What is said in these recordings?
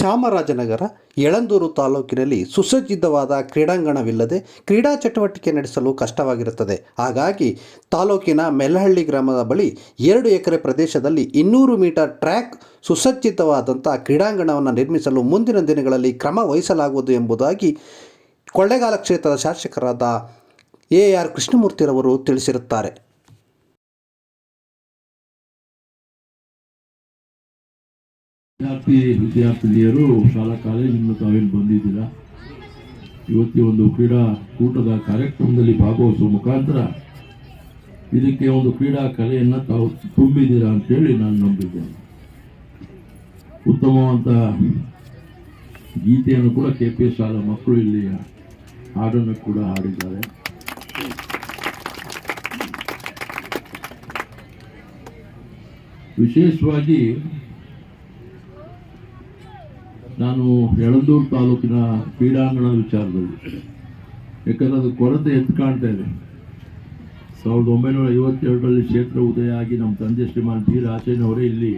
ಚಾಮರಾಜನಗರ, ಯಳಂದೂರು ತಾಲೂಕಿನಲ್ಲಿ ಸುಸಜ್ಜಿತವಾದ ಕ್ರೀಡಾಂಗಣವಿಲ್ಲದೆ ಕ್ರೀಡಾ ಚಟುವಟಿಕೆ ನಡೆಸಲು ಕಷ್ಟವಾಗಿರುತ್ತದೆ. ಹಾಗಾಗಿ ತಾಲೂಕಿನ ಮೆಲ್ಲಹಳ್ಳಿ ಗ್ರಾಮದ ಬಳಿ ಎರಡು ಎಕರೆ ಪ್ರದೇಶದಲ್ಲಿ ಇನ್ನೂರು ಮೀಟರ್ ಟ್ರ್ಯಾಕ್ ಸುಸಜ್ಜಿತವಾದಂಥ ಕ್ರೀಡಾಂಗಣವನ್ನು ನಿರ್ಮಿಸಲು ಮುಂದಿನ ದಿನಗಳಲ್ಲಿ ಕ್ರಮ ವಹಿಸಲಾಗುವುದು ಎಂಬುದಾಗಿ ಕೊಳ್ಳೇಗಾಲ ಕ್ಷೇತ್ರದ ಶಾಸಕರಾದ ಎ ಆರ್ ಕೃಷ್ಣಮೂರ್ತಿರವರು ತಿಳಿಸಿರುತ್ತಾರೆ. ವಿದ್ಯಾರ್ಥಿ ವಿದ್ಯಾರ್ಥಿನಿಯರು ಶಾಲಾ ಕಾಲೇಜಿನಿಂದ ತಾವೇನು ಬಂದಿದ್ದೀರಾ? ಇವತ್ತಿನ ಒಂದು ಕ್ರೀಡಾ ಕೂಟದ ಕಾರ್ಯಕ್ರಮದಲ್ಲಿ ಭಾಗವಹಿಸುವ ಮುಖಾಂತರ ಇದಕ್ಕೆ ಒಂದು ಕ್ರೀಡಾ ಕಲೆಯನ್ನು ತಾವು ತುಂಬಿದ್ದೀರಾ ಅಂತೇಳಿ ನಾನು ನಂಬಿದ್ದೇನೆ. ಉತ್ತಮವಾದ ಗೀತೆಯನ್ನು ಕೂಡ ಕೆ ಪಿ ಶಾಲಾ ಮಕ್ಕಳು ಇಲ್ಲಿ ಹಾಡನ್ನು ಕೂಡ ಹಾಡಿದ್ದಾರೆ. ವಿಶೇಷವಾಗಿ ನಾನು ಯಳಂದೂರು ತಾಲೂಕಿನ ಕ್ರೀಡಾಂಗಣದ ವಿಚಾರದಲ್ಲಿ. ಯಾಕಂದರೆ ಅದು ಕೊರತೆ ಎದ್ದು ಕಾಣ್ತಾ ಇದೆ. ಸಾವಿರದ ಒಂಬೈನೂರ ಐವತ್ತೆರಡರಲ್ಲಿ ಕ್ಷೇತ್ರ ಉದಯ ಆಗಿ ನಮ್ಮ ತಂದೆ ಶ್ರೀಮಾನ್ ಬಿ ರಾಜೇನವರೇ ಇಲ್ಲಿ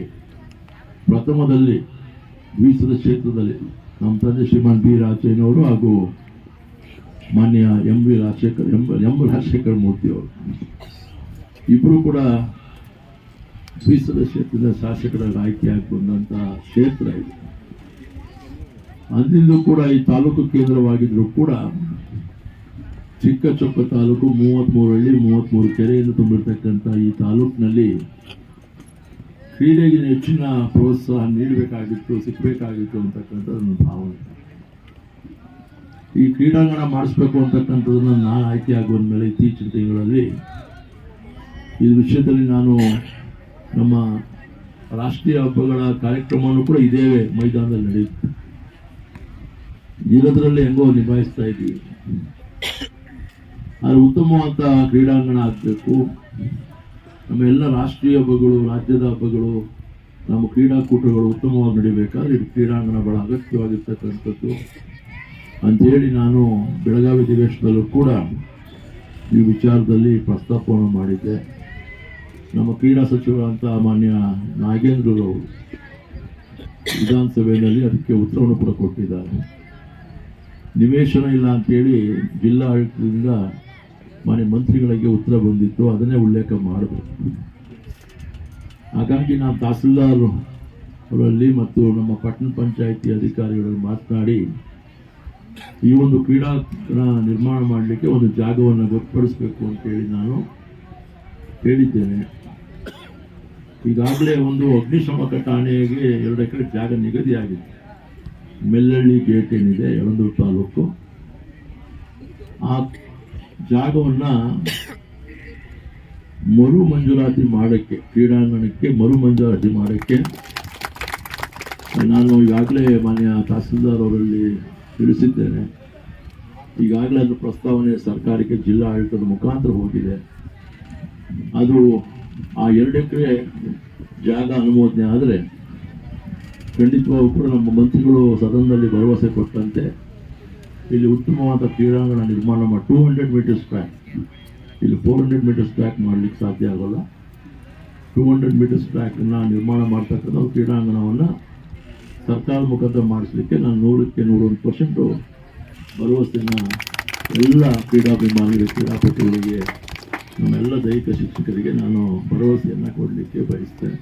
ಪ್ರಥಮದಲ್ಲಿ ದ್ವೀಸದ ಕ್ಷೇತ್ರದಲ್ಲಿ ನಮ್ಮ ತಂದೆ ಶ್ರೀಮಾನ್ ಬಿ ರಾಜೇನವರು ಹಾಗೂ ಮಾನ್ಯ M V Rajashekar, M M Rajashekar ಮೂರ್ತಿಯವರು ಇಬ್ಬರು ಕೂಡ ದ್ವೀಸದ ಕ್ಷೇತ್ರದ ಶಾಸಕರಾಗಿ ಆಯ್ಕೆಯಾಗಿ ಬಂದಂಥ ಕ್ಷೇತ್ರ ಇದು. ಅಂದಿಂದಲೂ ಕೂಡ ಈ ತಾಲೂಕು ಕೇಂದ್ರವಾಗಿದ್ದರೂ ಕೂಡ ಚಿಕ್ಕ ಚೊಕ್ಕ ತಾಲೂಕು ಮೂವತ್ತ್ಮೂರು ಹಳ್ಳಿ ಮೂವತ್ತ್ಮೂರು ಕೆರೆಯನ್ನು ತುಂಬಿರ್ತಕ್ಕಂಥ ಈ ತಾಲೂಕಿನಲ್ಲಿ ಕ್ರೀಡೆಗೆ ಹೆಚ್ಚಿನ ಪ್ರೋತ್ಸಾಹ ನೀಡಬೇಕಾಗಿತ್ತು ಸಿಕ್ಕಬೇಕಾಗಿತ್ತು ಅಂತಕ್ಕಂಥದ್ದು ಭಾವನೆ. ಈ ಕ್ರೀಡಾಂಗಣ ಮಾಡಿಸ್ಬೇಕು ಅಂತಕ್ಕಂಥದ್ದನ್ನು ನಾನು ಆಯ್ಕೆ ಆಗುವ ಮೇಲೆ ಇತ್ತೀಚಿನ ತಿಂಗಳಲ್ಲಿ ಈ ವಿಷಯದಲ್ಲಿ ನಾನು ನಮ್ಮ ರಾಷ್ಟ್ರೀಯ ಹಬ್ಬಗಳ ಕಾರ್ಯಕ್ರಮವನ್ನು ಕೂಡ ಇದೇ ಮೈದಾನದಲ್ಲಿ ನಡೆಯುತ್ತೆ. ಇರೋದ್ರಲ್ಲಿ ಹೆಂಗೋ ನಿಭಾಯಿಸ್ತಾ ಇದ್ದೀವಿ. ಆದರೆ ಉತ್ತಮವಾದ ಕ್ರೀಡಾಂಗಣ ಆಗಬೇಕು. ನಮ್ಮ ಎಲ್ಲ ರಾಷ್ಟ್ರೀಯ ಹಬ್ಬಗಳು, ರಾಜ್ಯದ ಹಬ್ಬಗಳು, ನಮ್ಮ ಕ್ರೀಡಾಕೂಟಗಳು ಉತ್ತಮವಾಗಿ ನಡಿಬೇಕಾದ್ರೆ ಇದು ಕ್ರೀಡಾಂಗಣ ಬಹಳ ಅಗತ್ಯವಾಗಿರ್ತಕ್ಕಂಥದ್ದು. ಅಂಥೇಳಿ ನಾನು ಬೆಳಗಾವಿ ಅಧಿವೇಶನದಲ್ಲೂ ಕೂಡ ಈ ವಿಚಾರದಲ್ಲಿ ಪ್ರಸ್ತಾಪವನ್ನು ಮಾಡಿದ್ದೆ. ನಮ್ಮ ಕ್ರೀಡಾ ಸಚಿವರಂತ ಮಾನ್ಯ ನಾಗೇಂದ್ರರವರು ವಿಧಾನಸಭೆಯಲ್ಲಿ ಅದಕ್ಕೆ ಉತ್ತರವನ್ನು ಕೂಡ ಕೊಟ್ಟಿದ್ದಾರೆ. ನಿವೇಶನ ಇಲ್ಲ ಅಂತೇಳಿ ಜಿಲ್ಲಾಡಳಿತದಿಂದ ಮನೆ ಮಂತ್ರಿಗಳಿಗೆ ಉತ್ತರ ಬಂದಿತ್ತು. ಅದನ್ನೇ ಉಲ್ಲೇಖ ಮಾಡಿದೆ ಹಾಗಾಗಿ ನಾನು ತಹಸೀಲ್ದಾರ್ ಅವರಲ್ಲಿ ಮತ್ತು ನಮ್ಮ ಪಟ್ಟಣ ಪಂಚಾಯಿತಿ ಅಧಿಕಾರಿಗಳಲ್ಲಿ ಮಾತನಾಡಿ, ಈ ಒಂದು ಕ್ರೀಡಾ ನಿರ್ಮಾಣ ಮಾಡಲಿಕ್ಕೆ ಒಂದು ಜಾಗವನ್ನು ಗೊತ್ತುಪಡಿಸಬೇಕು ಅಂತೇಳಿ ನಾನು ಹೇಳಿದ್ದೇನೆ. ಈಗಾಗಲೇ ಒಂದು ಅಗ್ನಿಶಾಮಕ ಠಾಣೆಗೆ ಎರಡು ಎಕರೆ ಜಾಗ ನಿಗದಿಯಾಗಿದೆ. ಮೆಲ್ಲಳ್ಳಿ ಗೇಟ್ ಏನಿದೆ, ಯಳಂದೂರು ತಾಲೂಕು. ಆ ಜಾಗವನ್ನು ಮರು ಮಂಜೂರಾತಿ ಮಾಡಕ್ಕೆ, ಕ್ರೀಡಾಂಗಣಕ್ಕೆ ಮರು ಮಂಜೂರಾತಿ ಮಾಡಕ್ಕೆ ನಾನು ಈಗಾಗಲೇ ಮಾನ್ಯ ತಹಸೀಲ್ದಾರ್ ಅವರಲ್ಲಿ ತಿಳಿಸಿದ್ದೇನೆ. ಈಗಾಗಲೇ ಅದರ ಪ್ರಸ್ತಾವನೆ ಸರ್ಕಾರಕ್ಕೆ ಜಿಲ್ಲಾ ಆಡಳಿತದ ಮುಖಾಂತರ ಹೋಗಿದೆ. ಅದು ಆ ಎರಡು ಎಕರೆ ಜಾಗ ಅನುಮೋದನೆ ಆದರೆ ಖಂಡಿತವಾಗೂ ಕೂಡ ನಮ್ಮ ಮಂತ್ರಿಗಳು ಸದನದಲ್ಲಿ ಭರವಸೆ ಕೊಟ್ಟಂತೆ ಇಲ್ಲಿ ಉತ್ತಮವಾದ ಕ್ರೀಡಾಂಗಣ ನಿರ್ಮಾಣ ಮಾಡಿ ಟೂ ಹಂಡ್ರೆಡ್ ಮೀಟರ್ಸ್ ಟ್ರ್ಯಾಕ್ ಇಲ್ಲಿ ಫೋರ್ ಹಂಡ್ರೆಡ್ ಮೀಟರ್ಸ್ ಟ್ರ್ಯಾಕ್ ಮಾಡಲಿಕ್ಕೆ ಸಾಧ್ಯ ಆಗೋಲ್ಲ. ಟೂ ಹಂಡ್ರೆಡ್ ಮೀಟರ್ಸ್ ಟ್ರ್ಯಾಕನ್ನು ನಿರ್ಮಾಣ ಮಾಡ್ತಕ್ಕಂಥ ಕ್ರೀಡಾಂಗಣವನ್ನು ಸರ್ಕಾರದ ಮುಖಾಂತರ ಮಾಡಿಸ್ಲಿಕ್ಕೆ ನಾನು ನೂರಕ್ಕೆ ನೂರೊಂದು ಪರ್ಸೆಂಟು ಭರವಸೆಯನ್ನು ಎಲ್ಲ ಕ್ರೀಡಾಭಿಮಾನಿಗಳಿಗೆ, ಕ್ರೀಡಾಪಟುಗಳಿಗೆ, ನಮ್ಮೆಲ್ಲ ದೈಹಿಕ ಶಿಕ್ಷಕರಿಗೆ ನಾನು ಭರವಸೆಯನ್ನು ಕೊಡಲಿಕ್ಕೆ ಬಯಸ್ತೇನೆ.